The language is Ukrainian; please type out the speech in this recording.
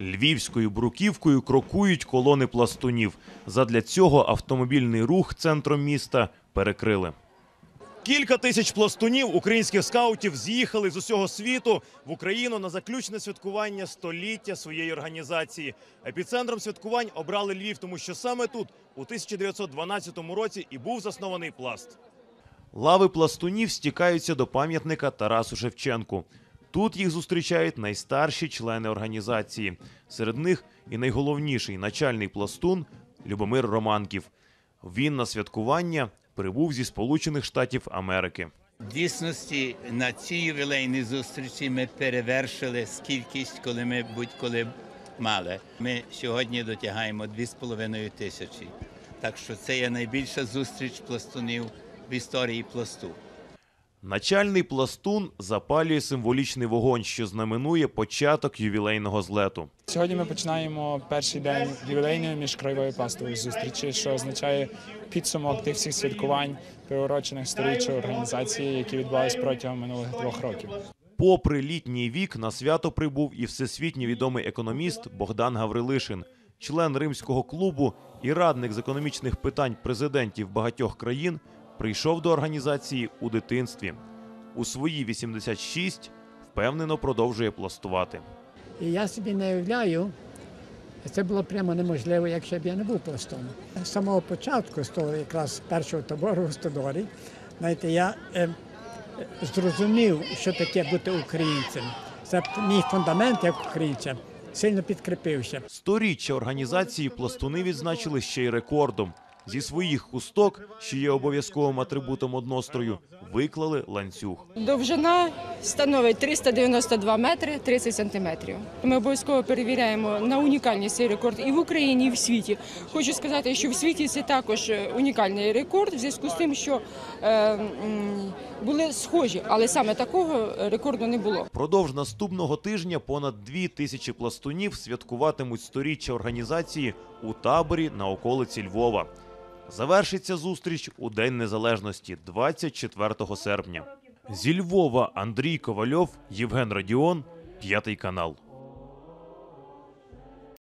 Львівською бруківкою крокують колони пластунів. Задля цього автомобільний рух центром міста перекрили. Кілька тисяч пластунів українських скаутів з'їхали з усього світу в Україну на заключне святкування століття своєї організації. Епіцентром святкувань обрали Львів, тому що саме тут, у 1912 році, і був заснований пласт. Лави пластунів стікаються до пам'ятника Тарасу Шевченку. Тут їх зустрічають найстарші члени організації. Серед них і найголовніший начальний пластун Любомир Романків. Він на святкування прибув зі Сполучених Штатів Америки. Дійсності на цій ювілейній зустрічі ми перевершили кількість, коли ми будь-коли мали. Ми сьогодні дотягаємо 2,5 тисячі. Так що це є найбільша зустріч пластунів в історії пласту. Начальний пластун запалює символічний вогонь, що знаменує початок ювілейного злету. Сьогодні ми починаємо перший день ювілейної міжкраєвої пластової зустрічі, що означає підсумок тих всіх святкувань, приурочених сторіччю організації, які відбувалися протягом минулих двох років. Попри літній вік, на свято прибув і всесвітньо відомий економіст Богдан Гаврилишин, член римського клубу і радник з економічних питань президентів багатьох країн, прийшов до організації у дитинстві. У свої 86 впевнено продовжує пластувати. І я собі не уявляю, це було прямо неможливо, якщо б я не був пластом. З самого початку, з того якраз першого табору в Стодорі, знаєте, я е, зрозумів, що таке бути українцем. Це мій фундамент як українця сильно підкріпився. Сторіччя організації пластуни відзначили ще й рекордом. Зі своїх хусток, що є обов'язковим атрибутом однострою, виклали ланцюг. Довжина становить 392 метри 30 сантиметрів. Ми обов'язково перевіряємо на унікальність цей рекорд і в Україні, і в світі. Хочу сказати, що в світі це також е, унікальний рекорд в зв'язку з тим, що е, були схожі, але саме такого рекорду не було. Продовж наступного тижня понад дві тисячі пластунів святкуватимуть сторіччя організації у таборі на околиці Львова. Завершиться зустріч у День Незалежності 24 серпня. Зі Львова Андрій Ковальов, Євген Радіон, п'ятий канал.